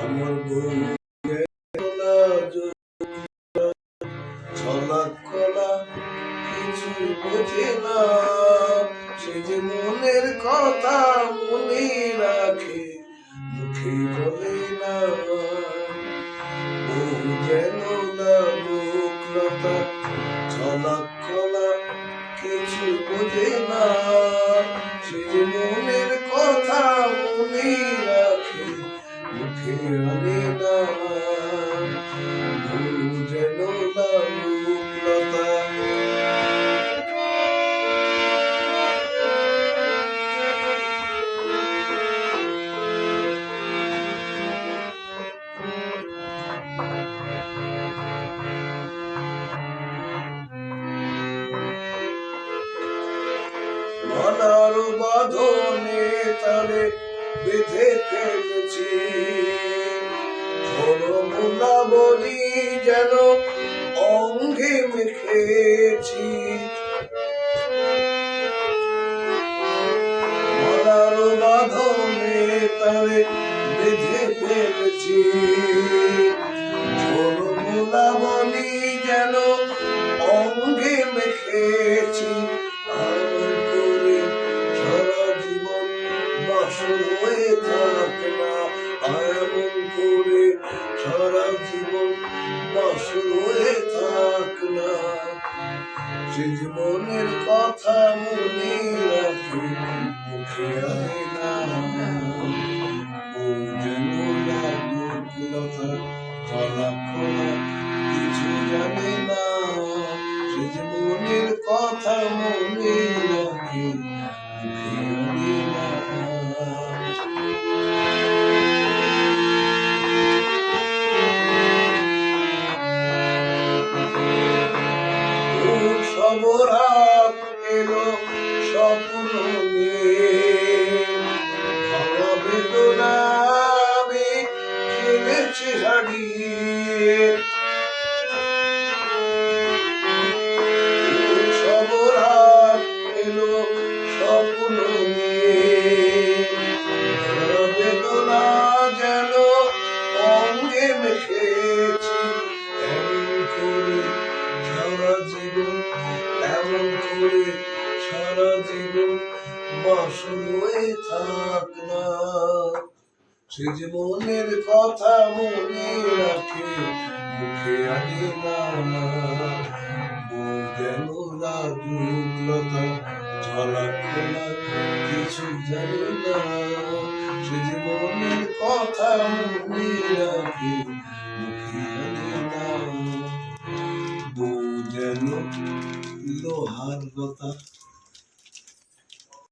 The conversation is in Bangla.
আমার বউ ছলা খোলা কিছু বুঝে না। সে যে মনের কথা মুখে আনে না তারে বেঁধে যেন অঙ্গে মেখেছি মনার বাঁধনে তারে বেঁধে ফেলেছি। বাসর হয়ে থাক না। সে জীবনের কথা মনে রাখে, মুখে আয় না। যেন লাগুলতা খোলা কিছু জানে না। সে জীবনের কথা মনে রাখে, মুখে সবরাত এলো স্বপ্ন নিয়ে। বেদনা আমি খেলেছি হারিয়ে। হয়ে থাক না। সে যে মনের কথা মনে রাখে, মুখে আনে না যেন লাজুকলতা ঝলক কিছু না। কথা যেন লোহার লতা